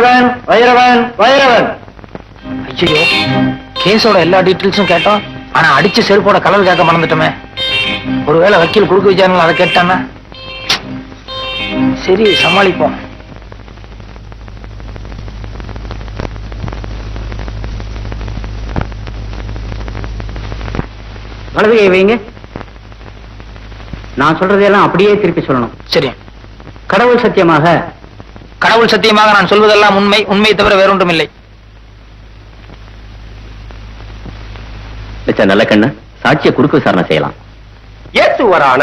வைரவன் வைரவன் வைரவன். ஐயோ கேஸோட எல்லா டீட்டெயில்ஸும் கேட்டோம் ஆனா அடிச்ச செருப்போட கலர் கேட்க மறந்துட்டோமே. ஒருவேளை வக்கீல் குறுக்கு விசாரணை அதை கேட்டானா? சரி சமாளிப்போம். வலது கை வைங்க. நான் சொல்றதையெல்லாம் அப்படியே திருப்பி சொல்லணும். சரி. கடவுள் சத்தியமாக கடவுள் சத்தியமாக நான் சொல்வதெல்லாம் உண்மை உண்மையை தவிர வேறொன்றும் இல்லை மிஸ்டர் நல்லக்கண்ணு சாட்சியை குறுக்கு விசாரணை செய்யலாம். ஏத்துவரான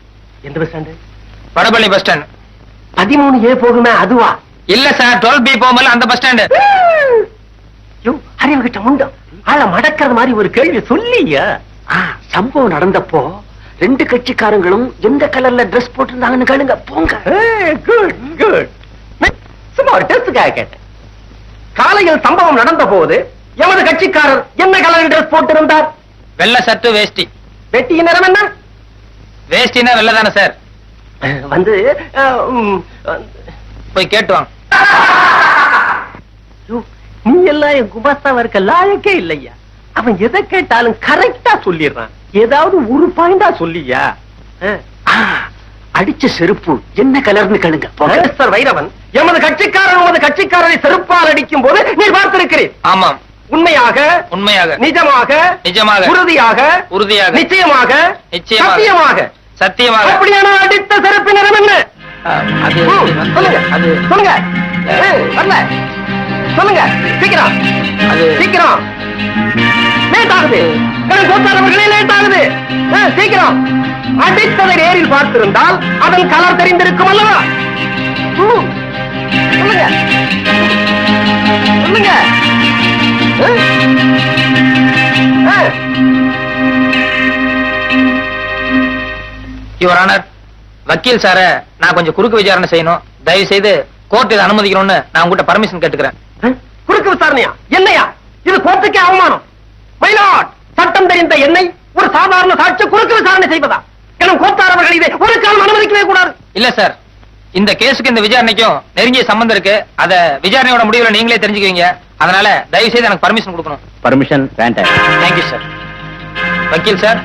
எந்த bus stand Vadapalani bus stand பதிமூணு ஏ போகுமே அதுவா? இல்ல சார் டுவெல் பி போகும்போது அந்த பஸ் ஸ்டாண்டு யோ அறிவு கிட்ட முண்டம் ஆள மடக்கிறது மாதிரி ஒரு கேள்வி சொல்லியா. சம்பவம் நடந்தப்போ ரெண்டு கட்சிக்காரங்களும் எந்த கலர்ல Dress போட்டிருந்தாங்கன்னு கேளுங்க போங்க. குட் குட் சும்மா ஒரு டெஸ்டுக்காக கேட்டேன். காலையில் சம்பவம் நடந்த போது எமது கட்சிக்காரர் என்ன கலர் Dress போட்டிருந்தார்? வெள்ளை சட்டு வேஷ்டி. வெட்டியின் நிறம் என்ன? வேஷ்டினா வெள்ளை தானே சார்? வந்து போய் கேட்டு வாங்க. நீ எல்லாம் என் குமாஸ்தாவா இருக்க லாயக்கே இல்லையா? அவன் எதை கேட்டாலும் கரெக்டா சொல்லிடுறான். ஏதாவது ஒரு பாயிண்டா சொல்லியா? அடிச்ச செருப்பு என்ன கலர்னு கேளுங்க. மிஸ்டர் வைரவன் எமது கட்சிக்காரன் உமது கட்சிக்காரரை செருப்பால் அடிக்கும் போது நீ பார்த்திருக்கிறேன் ஆமாம். உண்மையாக உண்மையாக. நிஜமாக நிஜமாக. உறுதியாக உறுதியாக. நிச்சயமாக நிச்சயமாக. சத்தியமாக. அப்படியான அடித்த செருப்பு நிறம் என்ன? அது சொல்லுங்க. அது சொல்லுங்க. வரல. சொல்லுங்க. சீக்கிரம். அது சீக்கிரம். லேட் ஆகுது. கோத்தாரவர்களே லேட் ஆகுது. சீக்கிரம். அடித்ததை நேரில் பார்த்திருந்தால் அதன் கலர் தெரிந்திருக்கும் அல்லவா? சொல்லுங்க. சொல்லுங்க. யுவர் ஆனர் வக்கீல் சார நான் கொஞ்சம் குறுக்கு விசாரணை செய்யணும். தயவு செய்து கோர்ட் இதை அனுமதிக்கணும்னு நான் உங்ககிட்ட பர்மிஷன் கேட்டுக்கிறேன்? குறுக்கு விசாரணையா? என்னையா? இது கோர்ட்டுக்கே அவமானம். மயிலாட் சட்டம் தெரிந்த என்னை ஒரு சாதாரண சாட்சி குறுக்கு விசாரணை செய்வதா? எனும் கோத்தாரவர்கள் இதை ஒரு காலம் அனுமதிக்கவே கூடாது. இல்ல சார் இந்த கேஸுக்கு இந்த விசாரணைக்கும் நெருங்கிய சம்பந்தம் இருக்கு. அத விசாரணையோட முடிவுல நீங்களே தெரிஞ்சுக்குவீங்க. அதனால தயவு செய்து எனக்கு பர்மிஷன் கொடுக்கணும். பர்மிஷன் வேண்டாம் தேங்க்யூ சார் வக்கீல் சார்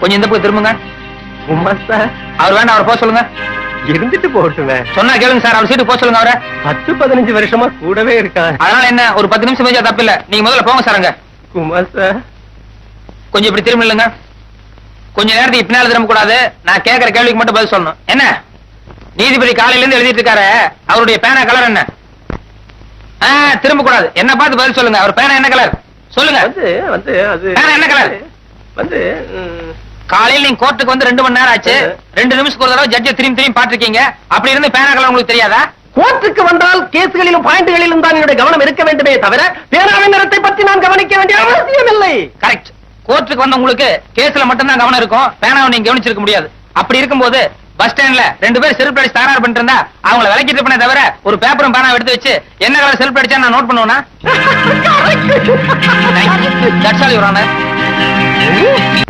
கொஞ்சம் இந்த பக்கம் திரும்புங்க. உமா சார். அவர் வேண்டாம் அவர் போக சொல்லுங்க. இருந்துட்டு போட்டுவேன் சொன்னா கேளுங்க சார் அவர் சீட்டு போக சொல்லுங்க அவரை. பத்து பதினஞ்சு வருஷமா கூடவே இருக்கான் அதனால என்ன ஒரு பத்து நிமிஷம் பேசா தப்பு இல்ல நீங்க முதல்ல போங்க சார் அங்க. குமார் சார். கொஞ்சம் இப்படி திரும்ப இல்லைங்க கொஞ்ச நேரத்துக்கு பின்னால திரும்ப கூடாது நான் கேட்கிற கேள்விக்கு மட்டும் பதில் சொல்லணும். என்ன? நீதிபதி காலையில இருந்து எழுதிட்டு இருக்காரு அவருடைய பேனா கலர் என்ன? திரும்ப கூடாது என்ன பார்த்து பதில் சொல்லுங்க. அவர் பேனா என்ன கலர் சொல்லுங்க. வந்து வந்து அது வேற என்ன கலர்? வந்து காலையில நீங்க கோர்ட்டுக்கு வந்து ரெண்டு மணி நேரம் ஆச்சு. ரெண்டு நிமிஷத்துக்கு ஒரு தடவை ஜட்ஜை திரும்பி திரும்பி பாத்திருக்கீங்க அப்படி இருந்து பேனா கலர் உங்களுக்கு தெரியாதா? கோர்ட்டுக்கு வந்தால் கேஸ்களிலும் பாயிண்ட்களிலும் தான் என்னுடைய கவனம் இருக்க வேண்டுமே தவிர பேனாவின் நிறத்தை பற்றி நான் கவனிக்க வேண்டிய அவசியம் இல்லை. கரெக்ட் கோர்ட்டுக்கு வந்த உங்களுக்கு கேஸ்ல மட்டும்தான் கவனம் இருக்கும். பேனாவை நீங்க கவனிச்சிருக்க முடியாது. அப்படி இருக்கும்போது பஸ் ஸ்டாண்ட்ல ரெண்டு பேர் செல்ஃப் அடிச்சு தகராறு பண்ணிட்டு இருந்தா அவங்கள விலக்கிட்டு பண்ண தவிர ஒரு பேப்பரும் பேனாவை எடுத்து வச்சு என்ன கலர் செல்ஃப் அடிச்சா நான் நோட் பண்ணுவேனா?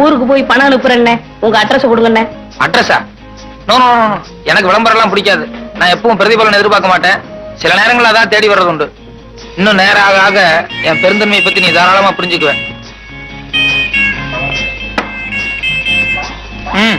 ஊருக்கு போய் பணம் அனுப்புறேன்னே. உங்க அட்ரஸ் கொடுங்கண்ணே. அட்ரஸா நோ நோ எனக்கு விளம்பரம் எல்லாம் பிடிக்காது. நான் எப்பவும் பிரதிபலன் எதிர்பார்க்க மாட்டேன். சில நேரங்கள் அதான் தேடி வர்றது உண்டு. இன்னும் நேரம் ஆக ஆக என் பெருந்தன்மையை பத்தி நீ தாராளமா புரிஞ்சுக்குவேன் ம்,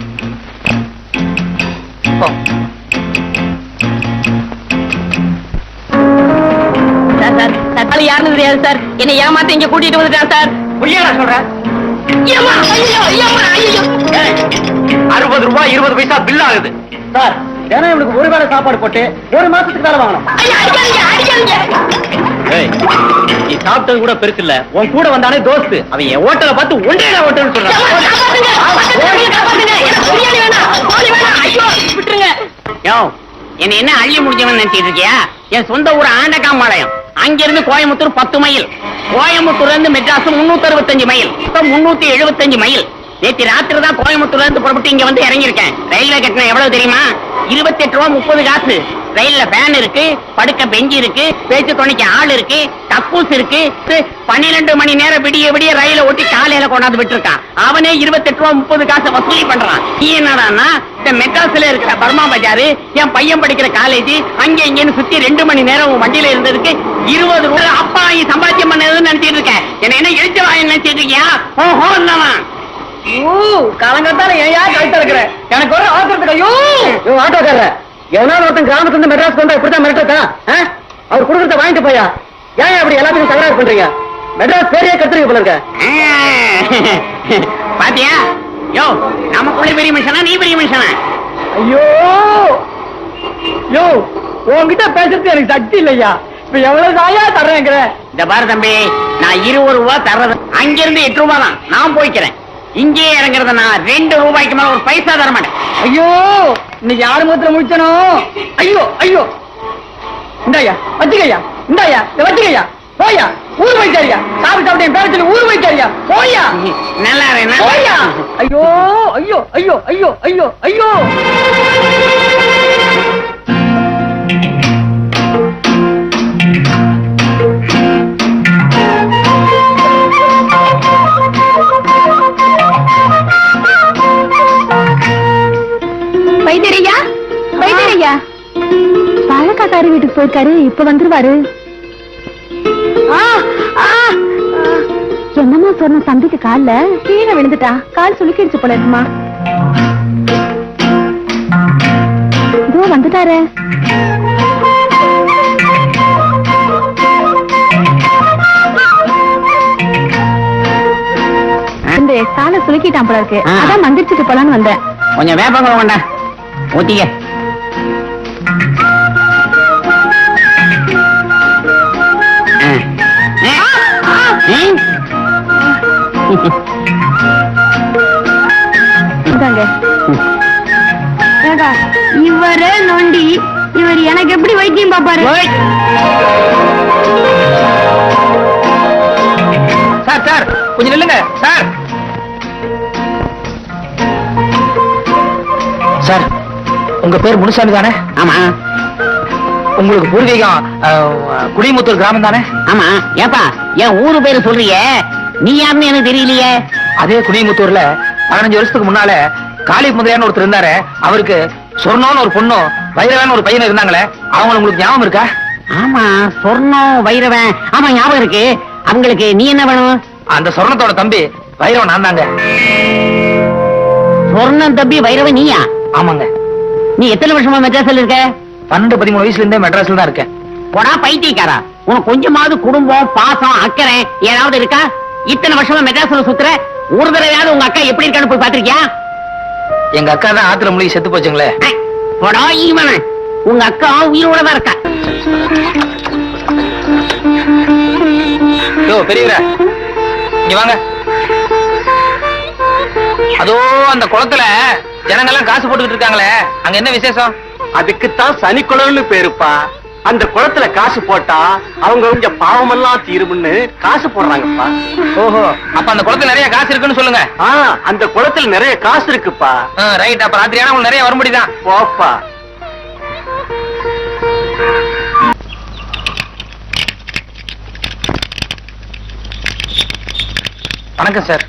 தக்காளி யாருன்னு தெரியாது சார். என்னை ஏமாத்த இங்க கூட்டிட்டு வந்துட்டான் சார். ஐயம்மா, ஐயோ. அறுபது ரூபாய் இருபது பைசா பில் ஆகுது. சார் தினம் இவனுக்கு ஒரு வேளை சாப்பாடு போட்டு ஒரு மாசத்துக்கு வேலை வாங்கணும். நீ சாப்பிட்டது கூட பெருசு இல்ல. உன் கூட வந்தானே தோஸ்து. அவன் என் ஹோட்டலை பார்த்து ஒன்றே ஹோட்டல்னு ஏம்மா, சொல்றான் என்ன என்ன அள்ளி முடிஞ்சவன் நினைச்சிட்டு இருக்கியா? என் சொந்த ஊர் ஆண்டகாம்பாளையம் அங்கிருந்து கோயம்புத்தூர் பத்து மைல். கோயம்புத்தூர்ல இருந்து மெட்ராஸ் முன்னூத்தி அறுபத்தஞ்சு மைல். மொத்தம் முன்னூத்தி எழுபத்தஞ்சு மைல். நேற்று ராத்திரி தான் கோயம்புத்தூர்ல இருந்து புறப்பட்டு இங்க வந்து இறங்கியிருக்கேன். ரயில்வே கட்டணம் எவ்வளவு தெரியுமா? இருபத்தி எட்டு ரூபா முப்பது காசு. ரயில்ல ஃபேன் இருக்கு படுக்க பெஞ்சு இருக்கு பேச்சு துணைக்கு ஆள் இருக்கு கக்கூஸ் இருக்கு. பன்னிரெண்டு மணி நேரம் விடிய விடிய ரயில ஓட்டி காலையில கொண்டாந்து விட்டுருக்கான் அவனே இருபத்தெட்டு ரூபா முப்பது காசு வசூலி பண்றான். நீ என்னடான்னா இந்த மெட்ராஸ்ல இருக்கிற பர்மா பஜாரு என் பையன் படிக்கிற காலேஜ் அங்க இங்கன்னு சுத்தி ரெண்டு மணி நேரம் உன் வண்டியில இருந்ததுக்கு இருபது ரூபாய் அப்பா சம்பாத்தியம் பண்ணதுன்னு நினைச்சிட்டு இருக்கேன் என்ன என்ன எழுச்ச நினைச்சிட்டு இருக்கியா? ஓஹோ இல்லவன் காலங்காத்தால ஏயா கழுத்த இருக்கிற எனக்கு ஒரு அவசரத்துக்கு ஐயோ! ஆட்டோக்காரர எவனாவது ஒருத்தன் கிராமத்துல இருந்து மெட்ராஸ் வந்தா இப்படித்தான் மிரட்டா அவர் கொடுக்கறத வாங்கிட்டு போயா? ஏன் அப்படி எல்லாத்துக்கும் தகராறு பண்றீங்க? மெட்ராஸ் பேரையே கத்துறீங்க போல இருக்க. பாத்தியா? யோ நமக்குள்ள பெரிய மனுஷனா நீ பெரிய மனுஷனா? ஐயோ! யோ உன்கிட்ட பேசுறது எனக்கு சக்தி இல்லையா? இப்ப எவ்வளவு தாயா தர்றேங்கிற? இந்த பாரு தம்பி நான் இருபது ரூபா தர்றது அங்கிருந்து எட்டு ரூபா தான் நான் போய்க்கிறேன். இங்கேயே இறங்குறத நான் ரெண்டு ரூபாய்க்கு மேல ஒரு பைசா தர மாட்டேன். ஐயோ இன்னைக்கு யாரு முகத்துல முடிச்சனோ ஐயோ ஐயோ. இந்தாயா வச்சுக்கையா இந்தாயா வச்சுக்கையா. போயா ஊர் போயிட்டாரியா சாப்பிட்டு சாப்பிட்டு என் பேர சொல்லி ஊர் போயிட்டாரியா போயா. நல்லா போயா. ஐயோ ஐயோ ஐயோ ஐயோ ஐயோ ஐயோ. பாலக்காக்காரி வீட்டுக்கு போயிருக்காரு இப்ப வந்துருவாரு. என்னம்மா சொன்ன தம்பிக்கு கால்ல? கீழே விழுந்துட்டா. கால் சுளுக்கிடுச்சு போல இருக்குமா? இதோ வந்துட்டாரே. காலை சுளுக்கிட்டான் போல இருக்கு. அதான் மந்திரிச்சுட்டு போலான்னு வந்தேன். கொஞ்சம் வேப்பங்க வேண்டா ஊத்திக்க. இவரே நொண்டி. இவர் எனக்கு எப்படி வைத்தியம் பாப்பாரு. சார் சார் கொஞ்சம் நில்லுங்க. சார். சார் உங்க பேர் முனுசாமி தானே? ஆமா. உங்களுக்கு பூர்வீகம் குடிமுத்தூர் கிராமம் தானே? ஆமா. ஏப்பா என் ஊரு பேரு சொல்றியே. நீ யாருன்னு எனக்கு தெரியலையே. அதே குடிமுத்தூர்ல பதினஞ்சு வருஷத்துக்கு முன்னால காளி முதலியான்னு ஒருத்தர் இருந்தாரு. அவருக்கு சொர்ணம்னு ஒரு பொண்ணும் வைரவான்னு ஒரு பையன் இருந்தாங்களே. அவங்க உங்களுக்கு ஞாபகம் இருக்கா? ஆமா சொர்ணம் வைரவன். ஆமா ஞாபகம் இருக்கு. அவங்களுக்கு நீ என்ன வேணும்? அந்த சொர்ணத்தோட தம்பி வைரவன் நான் தாங்க. சொர்ணம் தம்பி வைரவன் நீயா? ஆமாங்க. நீ எத்தனை வருஷமா மெட்ராஸ்ல இருக்க? பன்னெண்டு பதிமூணு வயசுல இருந்தே மெட்ராஸ்ல தான் இருக்கேன். போடா பைத்தியக்காரா. உனக்கு கொஞ்சமாவது குடும்பம் பாசம் அக்கறை ஏதாவது இருக்கா? இத்தனை வருஷமா மெட்ராஸ்ல சுத்துற ஒரு தடவையாவது உங்க அக்கா எப்படி இருக்கான்னு போய் பாத்திருக்கியா எங்க அக்கா தான் ஆத்துல மூலிகை செத்து போச்சுங்களே. போடா ஈவன உங்க அக்கா உயிரோட தான் இருக்கா. யோ பெரியவரா. இங்க வாங்க. அதோ அந்த குளத்துல ஜனங்கெல்லாம் காசு போட்டுக்கிட்டு இருக்காங்களே. அங்க என்ன விசேஷம்? அதுக்குத்தான் சனிக்குளம்னு பேருப்பா. அந்த குளத்துல காசு போட்டா அவங்க கொஞ்ச பாவமெல்லாம் தீரும்னு காசு போடுறாங்கப்பா. ஓஹோ அப்ப அந்த குளத்துல நிறைய காசு இருக்குன்னு சொல்லுங்க. அந்த குளத்துல நிறைய காசு இருக்குப்பா. ரைட் அப்ப ராத்திரியான உங்களுக்கு நிறைய வரும்படிதான் போப்பா. வணக்கம் சார்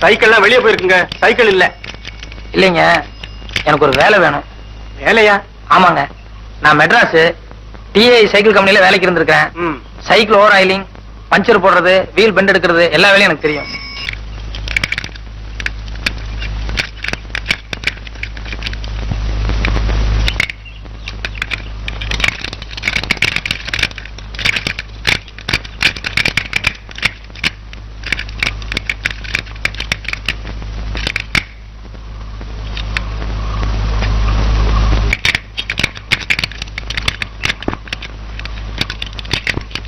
சைக்கிள்லாம் வெளியே போயிருக்குங்க. சைக்கிள் இல்ல. இல்லைங்க. எனக்கு ஒரு வேலை வேணும். வேலையா? ஆமாங்க. நான் மெட்ராஸு. டிஐ சைக்கிள் கம்பெனில வேலைக்கு இருந்திருக்கேன் ம். சைக்கிள் ஓவர் ஆயிலிங் பஞ்சர் போடுறது வீல் பெண்ட் எடுக்கிறது எல்லா வேலையும் எனக்கு தெரியும்.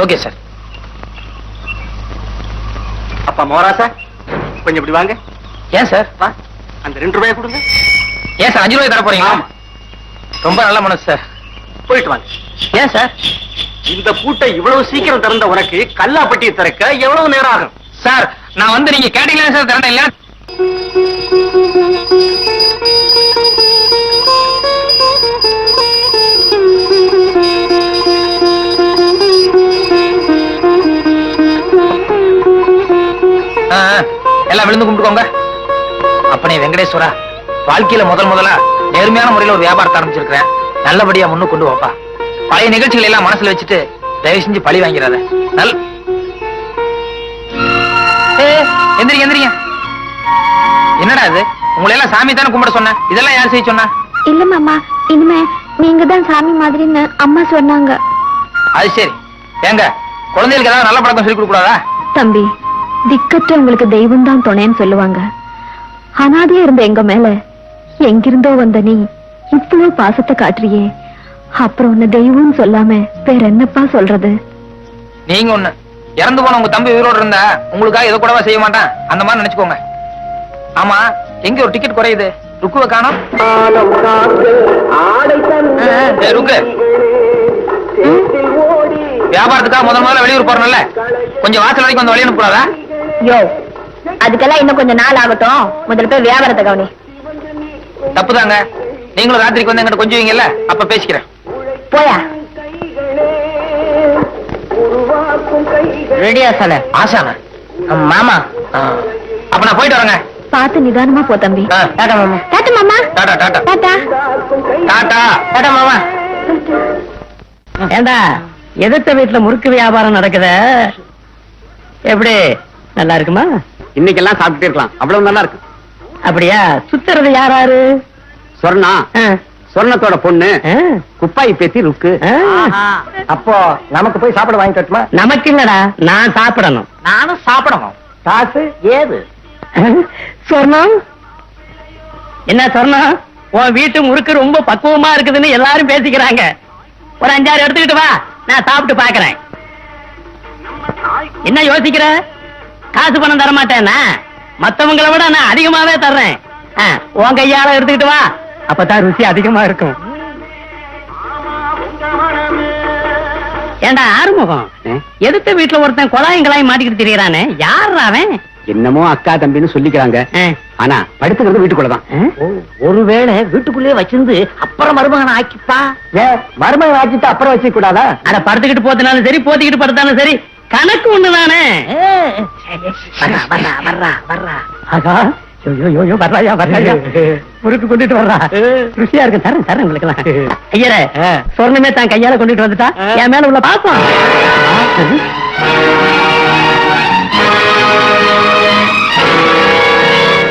Okay sir. அப்பா மோராசா கொஞ்சம் இப்படி வாங்க. ஏன் சார்? வா. அந்த ரெண்டு ரூபாய் கொடுங்க. ஏன் சார் அஞ்சு ரூபாய் தர போறீங்களா? ஆமா. ரொம்ப நல்ல மனசு சார். போயிட்டு வாங்க. ஏன் சார்? இந்த பூட்டை இவ்வளவு சீக்கிரம் திறந்த உனக்கு கல்லாப்பட்டியை திறக்க எவ்வளவு நேரம் ஆகும்? சார் நான் வந்து நீங்க கேட்டீங்களா சார் தரேன் இல்ல ஆ, எல்லாம் விழுந்து கும்பிட்டுக்கோங்க. அப்பனே வெங்கடேஸ்வரா வாழ்க்கையில முதல் முதலா நேர்மையான முறையில ஒரு வியாபாரத்தை ஆரம்பிச்சிருக்கிறேன். நல்லபடியா முன்னு கொண்டு வாப்பா. பழைய நிகழ்ச்சிகள் எல்லாம் மனசுல வச்சுட்டு தயவு செஞ்சு பழி வாங்கிறாத நல் எந்திரிங்க எந்திரிங்க. என்னடா இது? உங்களை எல்லாம் சாமி தானே கும்பிட சொன்னேன் இதெல்லாம் யார் செய்ய சொன்னா? இல்ல மாமா இனிமே நீங்க தான் சாமி மாதிரின்னு அம்மா சொன்னாங்க. அது சரி. ஏங்க குழந்தைகளுக்கு ஏதாவது நல்ல பழக்கம் சொல்லி கொடுக்க கூடாதா? தம்பி திக்கற்ற உங்களுக்கு தெய்வம் தான் துணைன்னு சொல்லுவாங்க. அனாதையா இருந்த எங்க மேல எங்கிருந்தோ வந்த நீ இவ்வளவு பாசத்தை காட்டுறியே. அப்புறம் உன்னை தெய்வம்னு சொல்லாம வேற என்னப்பா சொல்றது? நீங்க ஒண்ணு இறந்து போன உங்க தம்பி உயிரோடு இருந்தா உங்களுக்காக இதை கூடவா செய்ய மாட்டான். அந்த மாதிரி நினைச்சுக்கோங்க. ஆமா எங்க ஒரு டிக்கெட் குறையுது? ருக்குவை காணோம். ருக்கு. வியாபாரத்துக்காக முதல் முதல்ல வெளியூர் போறனால. கொஞ்சம் வாசல் வரைக்கும் வந்து வழி அனுப்புறாதா? யோ அதுக்கெல்லாம் இன்னும் கொஞ்சம் நாள் ஆகட்டும். முதல்ல போய் வியாபாரத்தை கவனி. தப்புதாங்க. நீங்களும் ராத்திரிக்கு வந்து எங்கிட்ட கொஞ்சுவீங்கல்ல அப்ப பேசிக்கிறேன். போயா. ரெடியா சால. ஆசானா? மாமா. அப்ப நான் போயிட்டு வரேங்க. பார்த்து நிதானமா போ தம்பி. டாடா மாமா. டாட்டா மாமா. டாடா டாடா. டாட்டா டாடா. டாடா மாமா. ஏண்டா எதிர்த்த வீட்டுல முறுக்கு வியாபாரம் நடக்குத? எப்படி? நல்லா இருக்குமா இன்னைக்கெல்லாம் சாப்பிட்டு இருக்கலாம். அவ்வளவு நல்லா இருக்கு அப்படியா? சுத்துறது யாராரு? சொர்ணா. சொர்ணத்தோட பொண்ணு. குப்பாய் பேத்தி ருக்கு. அப்போ நமக்கு போய் சாப்பிட வாங்கி தட்டுமா நமக்கு இல்லடா. நான் சாப்பிடணும். நானும் சாப்பிடணும். காசு ஏது? சொர்ணம் என்ன சொர்ணம் உன் வீட்டு முறுக்கு ரொம்ப பக்குவமா இருக்குதுன்னு எல்லாரும் பேசிக்கிறாங்க. ஒரு அஞ்சாறு எடுத்துக்கிட்டு வா. நான் சாப்பிட்டு பாக்குறேன். என்ன யோசிக்கிற? காசு பணம் தர மாட்டேன்னா மத்தவங்களை விட நான் அதிகமாவே தர்றேன். உன் கையால எடுத்துக்கிட்டு வா. அப்பதான் ருசி அதிகமா இருக்கும். ஏண்டா ஆறுமுகம்? எதிர்த்த வீட்டுல ஒருத்தன் குழாயும் மாட்டிக்கிட்டு திரியறானே? யார் அவன்? என்னமோ அக்கா தம்பின்னு சொல்லிக்கிறாங்க. ஆனா படுத்துக்கிறது வீட்டுக்குள்ளதான். ஒருவேளை வீட்டுக்குள்ளே வச்சிருந்து அப்புறம் மருமகன் ஆக்கிப்பா? மருமகன் ஆக்கிட்டு அப்புறம் வச்சுக்க கூடாதா? அட படுத்துக்கிட்டு போத்தினாலும் சரி போத்திக்கிட்டு படுத்தாலும் சரி கணக்கு ஒண்ணுதானே? வர்றா வர்றா வர்றா வர்றா. ஆகா யோ, யோ, யோ, யோ, வர்றாயா வர்றாயா முறுக்கு கொண்டுட்டு வர்றா. ருசியா இருக்கு தரேன் தரேன் உங்களுக்கு ஐயரே சொர்ணமே தான் கையால கொண்டுட்டு வந்துட்டா. என் மேல உள்ள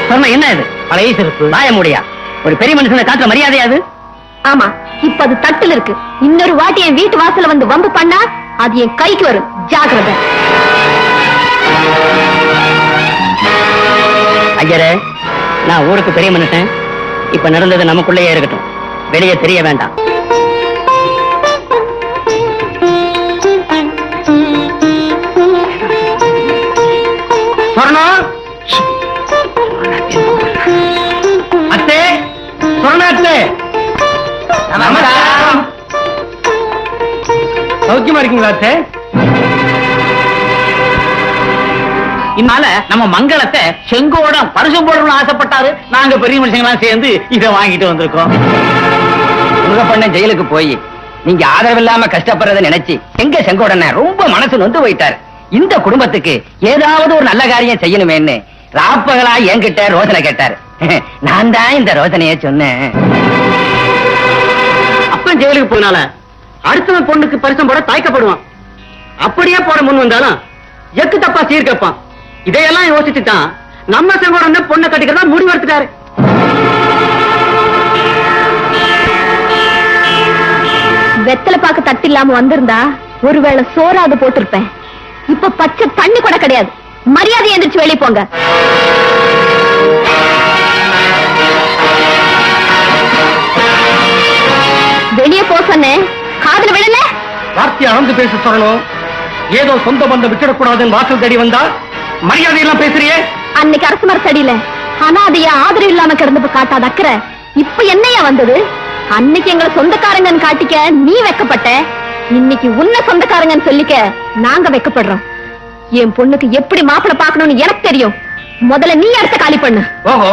சொர்ணம் என்ன இது? பழைய சிறப்பு வாய முடியா? ஒரு பெரிய மனுஷனை காட்டுற மரியாதையா அது? ஆமா இப்ப அது தட்டுல இருக்கு. இன்னொரு வாட்டி என் வீட்டு வாசல்ல வந்து வம்பு பண்ணா அது என் கைக்கு வரும். ஜாக்கிரதை. ஐயரே நான் ஊருக்கு பெரிய மனுஷன். இப்ப நடந்தது நமக்குள்ளேயே இருக்கட்டும். வெளியே தெரிய வேண்டாம். சௌக்கியமா இருக்கீங்களா அத்தை? இதனால நம்ம மங்களத்தை செங்கோடம் பரிசு போடணும்னு ஆசைப்பட்டாரு. நாங்க பெரிய மனுஷங்களாம் சேர்ந்து இதை வாங்கிட்டு வந்திருக்கோம். முருகப்பண்ண ஜெயிலுக்கு போய் நீங்க ஆதரவில்லாம கஷ்டப்படுறத நினைச்சு எங்க செங்கோடன ரொம்ப மனசு நொந்து போயிட்டாரு. இந்த குடும்பத்துக்கு ஏதாவது ஒரு நல்ல காரியம் செய்யணுமேன்னு ராப்பகலா என்கிட்ட ரோசனை கேட்டாரு. நான் தான் இந்த ரோசனைய சொன்னேன். அப்பன் ஜெயிலுக்கு போனால? அடுத்தவன் பொண்ணுக்கு பரிசம் போட தாய்க்கப்படுவான். அப்படியே போட முன் வந்தாலும் எக்கு தப்பா சீர்கப்பான் இதையெல்லாம் யோசிச்சு தான் நம்ம செங்கோடம் பொண்ணை கட்டிக்கிறதா முடிவு எடுத்துட்டாரு வெத்தலை பாக்கு தட்டு இல்லாம வந்திருந்தா ஒருவேளை சோறாது போட்டிருப்பேன். இப்ப பச்சை தண்ணி கூட கிடையாது. மரியாதை எந்திரிச்சு வெளியே போங்க. வெளியே போ சொன்னேன். காதுல விடல வார்த்தையை அளந்து பேச சொல்லணும். ஏதோ சொந்த பந்தம் விட்டுடக்கூடாதுன்னு வாசல் தேடி வந்தா மரியாதை எல்லாம் பேசுறியே? அன்னைக்கு அரசு மரத்தடியில அனாதைய ஆதரவு இல்லாம கிடந்தப்ப காட்டாத அக்கறை. இப்ப என்னையா வந்தது? அன்னைக்கு எங்களை சொந்தக்காரங்கன்னு காட்டிக்க நீ வெக்கப்பட்ட. இன்னைக்கு உன்னை சொந்தக்காரங்கன்னு சொல்லிக்க நாங்க வெக்கப்படுறோம். என் பொண்ணுக்கு எப்படி மாப்பிளை பார்க்கணும்னு எனக்கு தெரியும். முதல்ல நீ அடுத்த காலி பண்ணு. ஓஹோ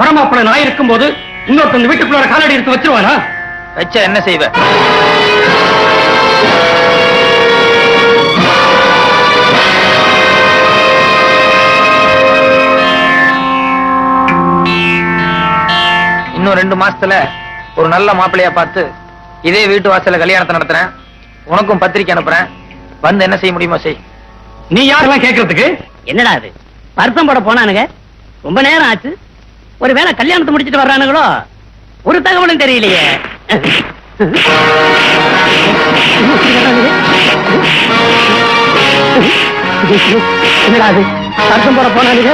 மரமாப்பிள நான் இருக்கும்போது இன்னொருத்தன் வீட்டுக்குள்ள காலடி எடுத்து வச்சிருவானா? வச்சா என்ன செய்வ? இன்னும் ரெண்டு மாசத்துல ஒரு நல்ல மாப்பிள்ளையா பார்த்து இதே வீட்டு வாசல்ல கல்யாணத்தை நடத்துறேன். உனக்கும் பத்திரிக்கை அனுப்புறேன். வந்து என்ன செய்ய முடியுமோ செய். நீ யாரெல்லாம் கேட்கறதுக்கு என்னடா அது? பருத்தம் போட போனானுங்க. ரொம்ப நேரம் ஆச்சு. ஒருவேளை கல்யாணத்தை முடிச்சிட்டு வர்றானுங்களோ? ஒரு தகவலும் தெரியலையே. என்னடா அது அர்த்தம் போட போனானுங்க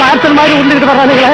பார்த்தல் மாதிரி உண்டுகிட்டு வர்றானுங்களே